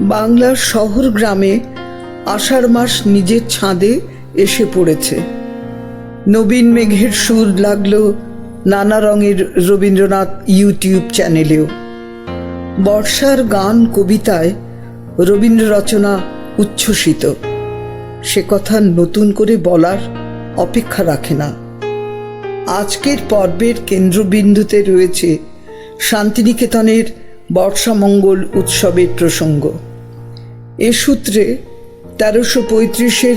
বাংলার শহর গ্রামে আষাঢ় মাস নিজের ছাদে এসে পড়েছে। নবীন মেঘের সুর লাগল নানা রঙের রবীন্দ্রনাথ ইউটিউব চ্যানেলেও। বর্ষার গান কবিতায় রবীন্দ্র রচনা উচ্ছ্বসিত। সে কথা নতুন করে বলার অপেক্ষা রাখে না। আজকের পর্বের কেন্দ্রবিন্দুতে রয়েছে শান্তিনিকেতনের বর্ষামঙ্গল উৎসবের প্রসঙ্গ। এ সূত্রে তেরোশো পঁয়ত্রিশের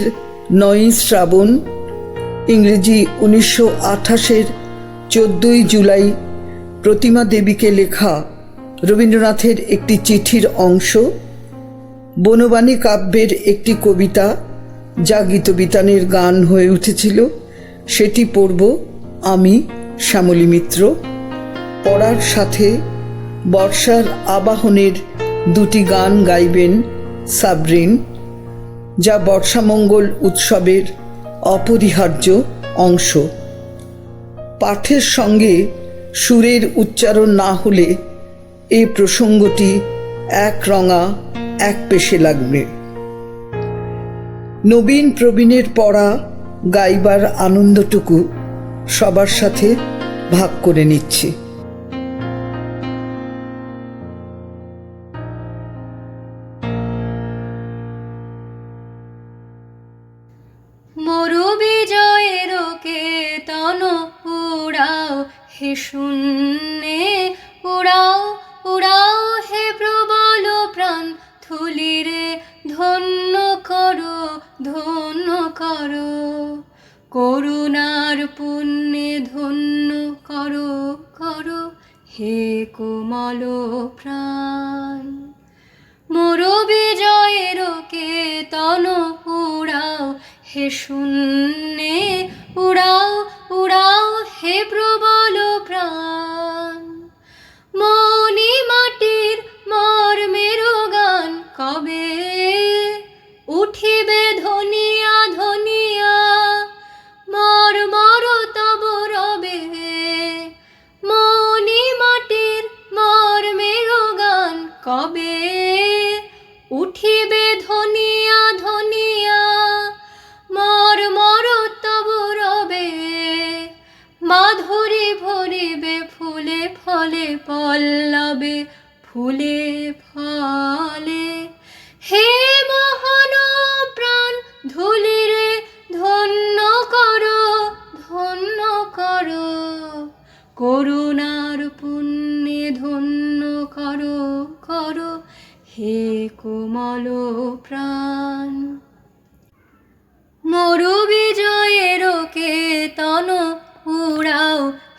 নয়ই শ্রাবণ, ইংরেজি উনিশশো আঠাশের চোদ্দই জুলাই প্রতিমা দেবীকে লেখা রবীন্দ্রনাথের একটি চিঠির অংশ, বনবাণী কাব্যের একটি কবিতা যা গীতবিতানের গান হয়ে উঠেছিল, সেটি পড়ব আমি, শ্যামলী মিত্র। পড়ার সাথে বর্ষার আবাহনের দুটি গান গাইবেন সাবরিন, যা বর্ষামঙ্গল উৎসবের অপরিহার্য অংশ। পাঠের সঙ্গে সুরের উচ্চারণ না হলে এই প্রসঙ্গটি এক রঙা, এক পেশে লাগবে। নবীন প্রবীণের পড়া গাইবার আনন্দটুকু সবার সাথে ভাগ করে নিচ্ছি। থুলিরে ধন্য করো ধন্য করো। করুণার পুণ্যে ধন্য করো করো। হে কোমল প্রাণ। মোর বিজয়ের কেতন উড়াও, হে শূন্যে উড়াও কবে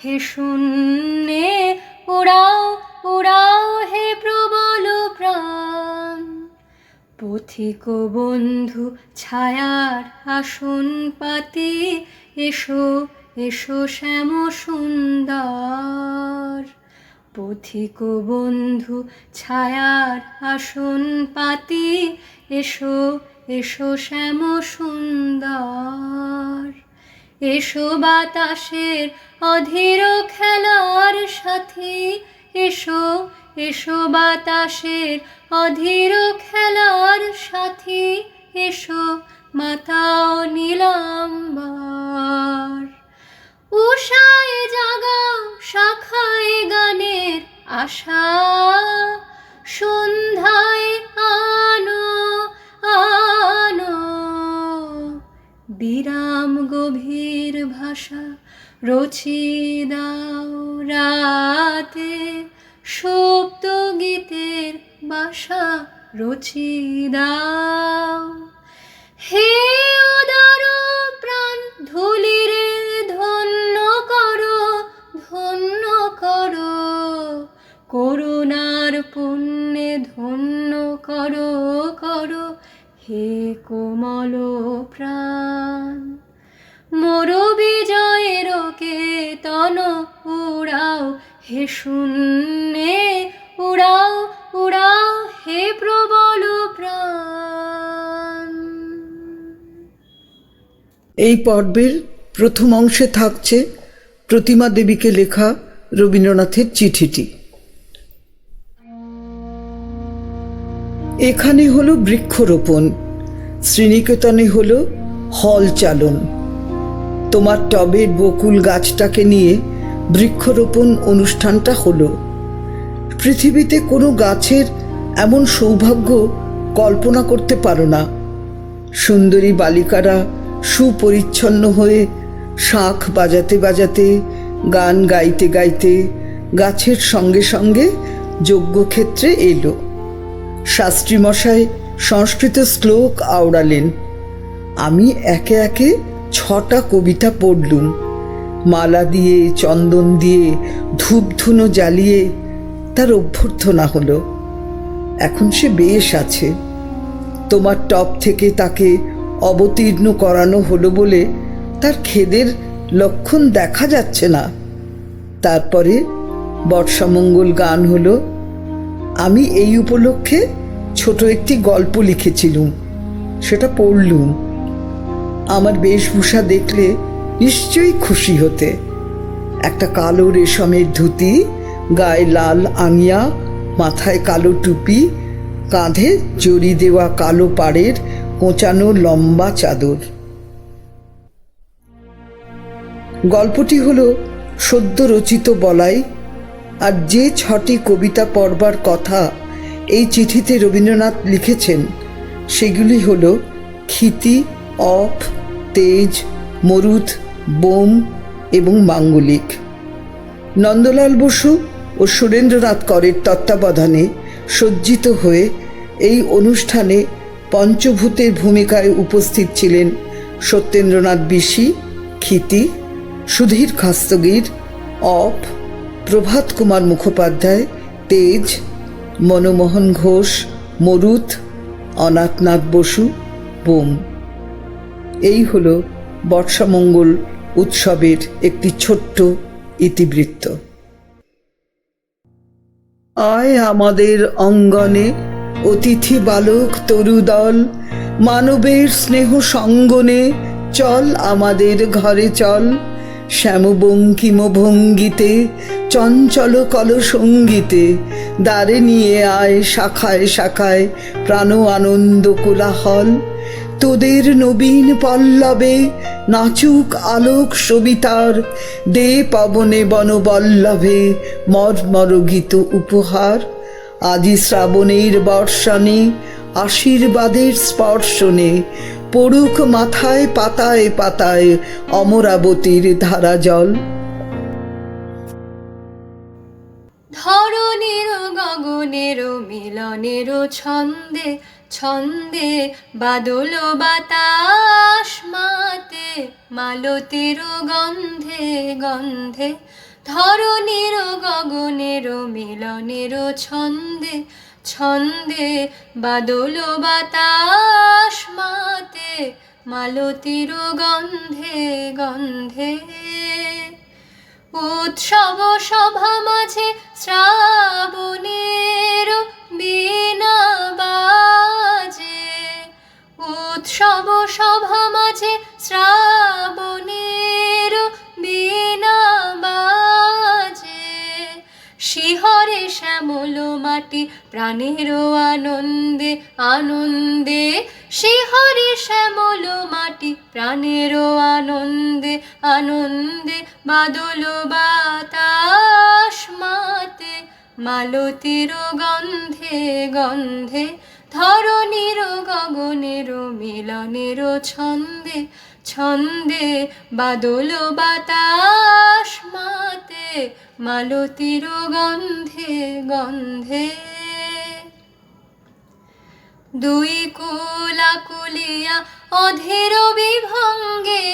হে শূন্যে উড়াও উড়াও হে প্রবল প্রাণ। পথিক বন্ধু, ছায়ার আসন পাতি এসো এসো শ্যাম সুন্দর। পথিক বন্ধু, ছায়ার আসন পাতি এসো এসো শ্যাম সুন্দর। এসো বাতাসের অধীর খেলার সাথী। এসো এসো বাতাসের অধীর খেলার সাথী। এসো মাতাও নীলাম্বার। উষায় জাগাও শাখায় গানের আশা। সন্ধ্যায় আনো বিরাম গভীর ভাষা রচি দাও রাতে, সুপ্ত গীতের বাসা রচি দাও। হে উদার প্রাণ ধুলিরে ধন্য করো ধন্য করো। করুণার পুণ্যে ধন্য করো করো। হে কোমল প্রাণ, মোর বিজয়ের কেতন উড়াও, হে শূন্যে উড়াও উড়াও, হে প্রবল প্রাণ। এই পর্বের প্রথম অংশে থাকছে প্রতিমা দেবীকে লেখা রবীন্দ্রনাথের চিঠিটি। এখানে হলো বৃক্ষরোপণ, শ্রীনিকেতনে হলো হল চালন। তোমার টবের বকুল গাছটাকে নিয়ে বৃক্ষরোপণ অনুষ্ঠানটা হলো। পৃথিবীতে কোনো গাছের এমন সৌভাগ্য কল্পনা করতে পারো না। সুন্দরী বালিকারা সুপরিচ্ছন্ন হয়ে শাঁখ বাজাতে বাজাতে, গান গাইতে গাইতে গাছের সঙ্গে সঙ্গে যজ্ঞক্ষেত্রে এলো। শাস্ত্রীমশাই সংস্কৃত শ্লোক আওড়ালেন। আমি একে একে ছটা কবিতা পড়লুম। মালা দিয়ে, চন্দন দিয়ে, ধূপধুনো জ্বালিয়ে তার অভ্যর্থনা হলো। এখন সে বেশ আছে। তোমার টপ থেকে তাকে অবতীর্ণ করানো হলো বলে তার খেদের লক্ষণ দেখা যাচ্ছে না। তারপরে বর্ষামঙ্গল গান হলো। আমি এই উপলক্ষে ছোট একটি গল্প লিখেছিলুম। সেটা পড়লুম। আমার বেশভূষা দেখলে নিশ্চয়ই খুশি হতে। একটা কালো রেশমের ধুতি, গায়ে লাল আঙিয়া মাথায় কালো টুপি, কাঁধে জড়ি দেওয়া কালো পাড়ের কোঁচানো লম্বা চাদর। গল্পটি হলো সদ্য রচিত বলাই আর যে ছটি কবিতা পড়বার কথা এই চিঠিতে রবীন্দ্রনাথ লিখেছেন, সেগুলি হল ক্ষিতি, অফ, তেজ, মরুদ, বোম এবং মাঙ্গলিক। নন্দলাল বসু ও সুরেন্দ্রনাথ করের তত্ত্বাবধানে সজ্জিত হয়ে এই অনুষ্ঠানে পঞ্চভূতের ভূমিকায় উপস্থিত ছিলেন সত্যেন্দ্রনাথ বিশি, ক্ষিতি, সুধীর খাস্তগীর অপ প্রভাত কুমার মুখোপাধ্যায়, তেজ, মনমোহন ঘোষ, মরুত, অনাথনাথ বসু, বোম। এই হলো বর্ষামঙ্গল উৎসবের একটি ছোট্ট ইতিবৃত্ত। আয় আমাদের অঙ্গনে অতিথি বালক তরুদল, মানবের স্নেহ সঙ্গনে চল আমাদের ঘরে চল। শ্যামবঙ্কিম ভঙ্গিতে, চঞ্চল কল সঙ্গীতে দ্বারে নিয়ে আয় শাখায় শাখায় প্রাণ আনন্দ কোলাহল। তোদের নবীন পল্লবে নাচুক আলোক সবিতার, দে পবনে বনবল্লভে মর্মর গীত উপহার। আজি শ্রাবণের বর্ষণে, আশীর্বাদের স্পর্শনে পড়ুক মাথায় পাতায় পাতায় অমরাবতীর ধারা জল। ধরণীর গগনের মিলনের ছন্দে ছন্দে বাদল বাতাস মাতে, মালতের গন্ধে গন্ধে ধরণীর গগনের মিলনের ছন্দে ছন্দে বাদল বাতাস মাতে, মালতির গন্ধে গন্ধে। উৎসব সভা মাঝে শ্রাবণের বীণা বাজে। উৎসব সভা মাঝে শ্রাবণের শিহরে শ্যামল মাটি প্রাণের আনন্দে আনন্দে। শিহরে শ্যামল মাটি প্রাণের আনন্দে আনন্দে। বাদল বাতাস মাতে, মালতির গন্ধে গন্ধে। ধরণীর গগনের মিলনের ছন্দে ছন্দে। বাদল বাতাস মাতে মালতির গন্ধে গন্ধে দুই কুলা কুলিয়া অধীর বিভঙ্গে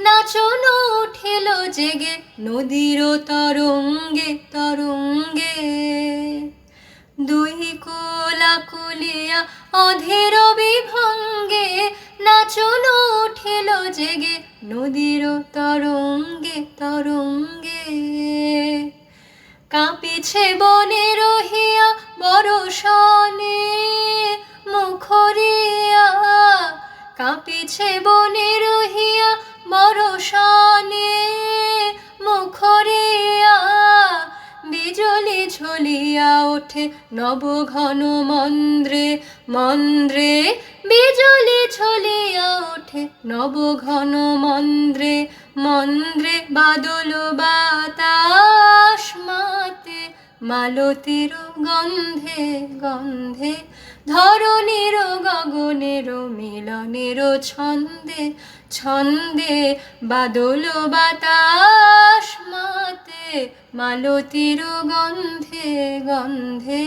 নাচন উঠিল জেগে নদীর তরঙ্গে তরঙ্গে। দুই কুলা কুলিয়া অধীর বিভঙ্গে নাচন উঠিল জেগে, নদীর তরঙ্গে তরঙ্গে। কাঁপিছে বনে রহিয়া বরষণে, মুখরিয়া। কাঁপিছে বনে রহিয়া বরষণে, মুখরিয়া। বিজলি ঝ ওঠে নব ঘন মন্দ্রে মন্দ্রে বিজলি ছলিয়া ওঠে নব ঘন মন্দ্রে মন্দ্রে বাদল বাতাস মাতে, মালতীর গন্ধে গন্ধে ধরণীর গগনের মিলনের ছন্দে ছন্দে বাদল বাতাস মাতে মালতীর গন্ধে গন্ধে